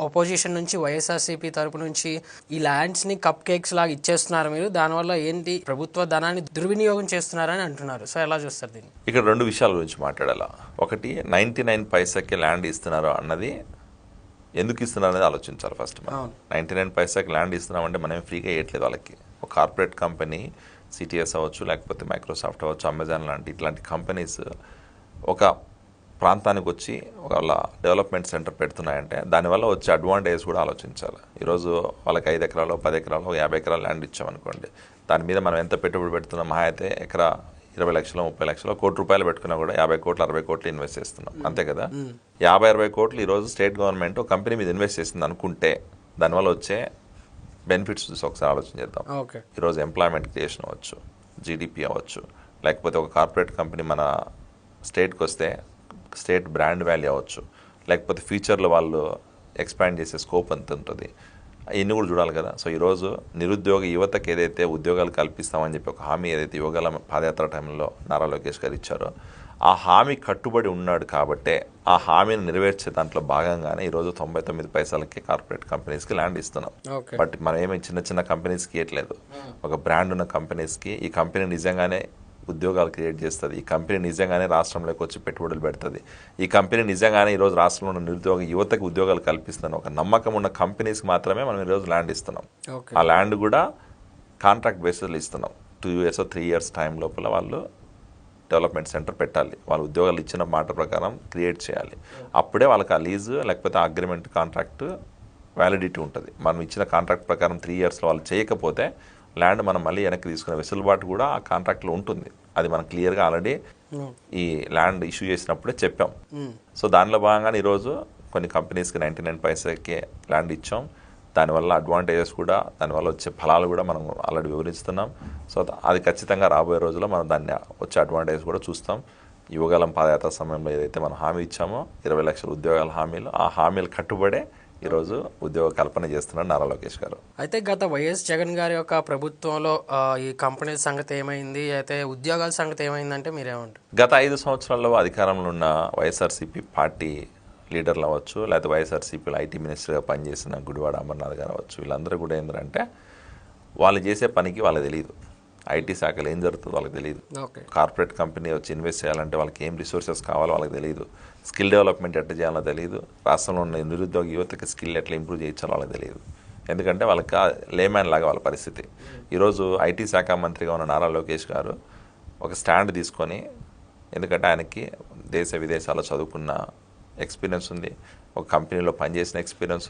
Opposition నుంచి వైఎస్ఆర్సీపీ తరపు నుంచి ఈ ల్యాండ్స్ని కప్ కేక్స్ లాగా ఇచ్చేస్తున్నారు మీరు. దానివల్ల ఏంటి ప్రభుత్వ ధనాన్ని దుర్వినియోగం చేస్తున్నారని అంటున్నారు. సో ఎలా చూస్తారు దీన్ని? ఇక్కడ రెండు విషయాల గురించి మాట్లాడాలా. ఒకటి నైంటీ నైన్ పైసాకి ల్యాండ్ ఇస్తున్నారు అన్నది ఎందుకు ఇస్తున్నారు అనేది ఆలోచించాలి ఫస్ట్ మనం. అవును. నైంటీ నైన్ పైసాకి ల్యాండ్ ఇస్తున్నామంటే మనం ఏం ఫ్రీగా ఇవ్వట్లేదు వాళ్ళకి. ఒక కార్పొరేట్ కంపెనీ సిటీఎస్ అవ్వచ్చు లేకపోతే మైక్రోసాఫ్ట్ అవ్వచ్చు అమెజాన్ లాంటి ఇట్లాంటి కంపెనీస్ ఒక ప్రాంతానికి వచ్చి వాళ్ళ డెవలప్మెంట్ సెంటర్ పెడుతున్నాయంటే దానివల్ల వచ్చే అడ్వాంటేజ్ కూడా ఆలోచించాలి. ఈరోజు వాళ్ళకి ఐదు ఎకరాలు పది ఎకరాలు యాభై ఎకరాలు ల్యాండ్ ఇచ్చామనుకోండి దాని మీద మనం ఎంత పెట్టుబడి పెడుతున్నాం మహా అయితే ఎకరా ఇరవై లక్షలు ముప్పై లక్షలు కోటి రూపాయలు పెట్టుకున్నా కూడా యాభై కోట్లు అరవై కోట్లు ఇన్వెస్ట్ చేస్తున్నాం. అంతే కదా? యాభై అరవై కోట్లు ఈరోజు స్టేట్ గవర్నమెంట్ ఒక కంపెనీ మీద ఇన్వెస్ట్ చేసింది అనుకుంటే దానివల్ల వచ్చే బెనిఫిట్స్ చూసి ఒకసారి ఆలోచన చేద్దాం. ఓకే. ఈరోజు ఎంప్లాయ్మెంట్ క్రియేషన్ అవ్వచ్చు జీడిపి అవ్వచ్చు లేకపోతే ఒక కార్పొరేట్ కంపెనీ మన స్టేట్కి వస్తే స్టేట్ బ్రాండ్ వాల్యూ అవ్వచ్చు. లేకపోతే ఫ్యూచర్లో వాళ్ళు ఎక్స్పాండ్ చేసే స్కోప్ ఎంత ఉంటుంది. ఇవన్నీ కూడా చూడాలి కదా. సో ఈరోజు నిరుద్యోగ యువతకి ఏదైతే ఉద్యోగాలు కల్పిస్తామని చెప్పి ఒక హామీ ఏదైతే యువగల పాదయాత్ర టైంలో నారా లోకేష్ గారు ఇచ్చారో ఆ హామీ కట్టుబడి ఉన్నాడు కాబట్టే ఆ హామీని నెరవేర్చే దాంట్లో భాగంగానే ఈరోజు తొంభై తొమ్మిది పైసలకి కార్పొరేట్ కంపెనీస్కి ల్యాండ్ ఇస్తున్నాం. బట్ మనం ఏమి చిన్న చిన్న కంపెనీస్కి ఇవ్వట్లేదు ఒక బ్రాండ్ ఉన్న కంపెనీస్కి ఈ కంపెనీ నిజంగానే ఉద్యోగాలు క్రియేట్ చేస్తుంది. ఈ కంపెనీ నిజంగానే రాష్ట్రంలోకి వచ్చి పెట్టుబడులు పెడుతుంది. ఈ కంపెనీ నిజంగానే ఈరోజు రాష్ట్రంలో ఉన్న నిరుద్యోగ యువతకు ఉద్యోగాలు కల్పిస్తుంది ఒక నమ్మకం ఉన్న కంపెనీస్కి మాత్రమే మనం ఈరోజు ల్యాండ్ ఇస్తున్నాం. ఆ ల్యాండ్ కూడా కాంట్రాక్ట్ బేసిస్లో ఇస్తున్నాం. Two years three years time లోపల వాళ్ళు డెవలప్మెంట్ సెంటర్ పెట్టాలి. వాళ్ళ ఉద్యోగాలు ఇచ్చిన మాట ప్రకారం క్రియేట్ చేయాలి. అప్పుడే వాళ్ళకి ఆ లీజు లేకపోతే అగ్రిమెంట్ కాంట్రాక్ట్ వ్యాలిడిటీ ఉంటుంది. మనం ఇచ్చిన కాంట్రాక్ట్ ప్రకారం త్రీ ఇయర్స్లో వాళ్ళు చేయకపోతే ల్యాండ్ మనం మళ్ళీ వెనక్కి తీసుకునే వెసులుబాటు కూడా ఆ కాంట్రాక్ట్లో ఉంటుంది. అది మనం క్లియర్గా ఆల్రెడీ ఈ ల్యాండ్ ఇష్యూ చేసినప్పుడే చెప్పాం. సో దానిలో భాగంగానే ఈరోజు కొన్ని కంపెనీస్కి నైంటీ నైన్ పైసలకి ల్యాండ్ ఇచ్చాం. దానివల్ల అడ్వాంటేజెస్ కూడా దానివల్ల వచ్చే ఫలాలు కూడా మనం ఆల్రెడీ వివరిస్తున్నాం సో అది ఖచ్చితంగా రాబోయే రోజుల్లో మనం దాన్ని వచ్చే అడ్వాంటేజ్ కూడా చూస్తాం. యువగలం పాదయాత్ర సమయంలో ఏదైతే మనం హామీ ఇచ్చామో ఇరవై లక్షల ఉద్యోగాల హామీలు ఆ హామీలు కట్టుబడే ఈరోజు ఉద్యోగ కల్పన చేస్తున్నాడు నారా లోకేష్ గారు. అయితే గత వైఎస్ జగన్ గారి యొక్క ప్రభుత్వంలో ఈ కంపెనీల సంగతి ఏమైంది? అయితే ఉద్యోగాల సంగతి ఏమైందంటే మీరేమంటారు? గత ఐదు సంవత్సరాల్లో అధికారంలో ఉన్న వైఎస్ఆర్సీపీ పార్టీ లీడర్లు అవ్వచ్చు లేకపోతే వైఎస్ఆర్సీపీలో ఐటీ మినిస్టర్గా పనిచేసిన గుడివాడ అమర్నాథ్ గారు అవ్వచ్చు వీళ్ళందరూ కూడా ఏంటంటే వాళ్ళు చేసే పనికి వాళ్ళకి తెలియదు ఐటీ శాఖలో ఏం జరుగుతుందో వాళ్ళకి తెలియదు కార్పొరేట్ కంపెనీ వచ్చి ఇన్వెస్ట్ చేయాలంటే వాళ్ళకి ఏం రిసోర్సెస్ కావాలో వాళ్ళకి తెలియదు స్కిల్ డెవలప్మెంట్ ఎట్లా చేయాలో తెలియదు రాష్ట్రంలో ఉన్న నిరుద్యోగ యువతకి స్కిల్ ఎట్లా ఇంప్రూవ్ చేయించాలో వాళ్ళకి తెలియదు ఎందుకంటే వాళ్ళకి లేమ్యాన్ లాగా వాళ్ళ పరిస్థితి. ఈరోజు ఐటీ శాఖ మంత్రిగా ఉన్న నారా లోకేష్ గారు ఒక స్టాండ్ తీసుకొని ఎందుకంటే ఆయనకి దేశ విదేశాల్లో చదువుకున్న ఎక్స్పీరియన్స్ ఉంది ఒక కంపెనీలో పనిచేసిన ఎక్స్పీరియన్స్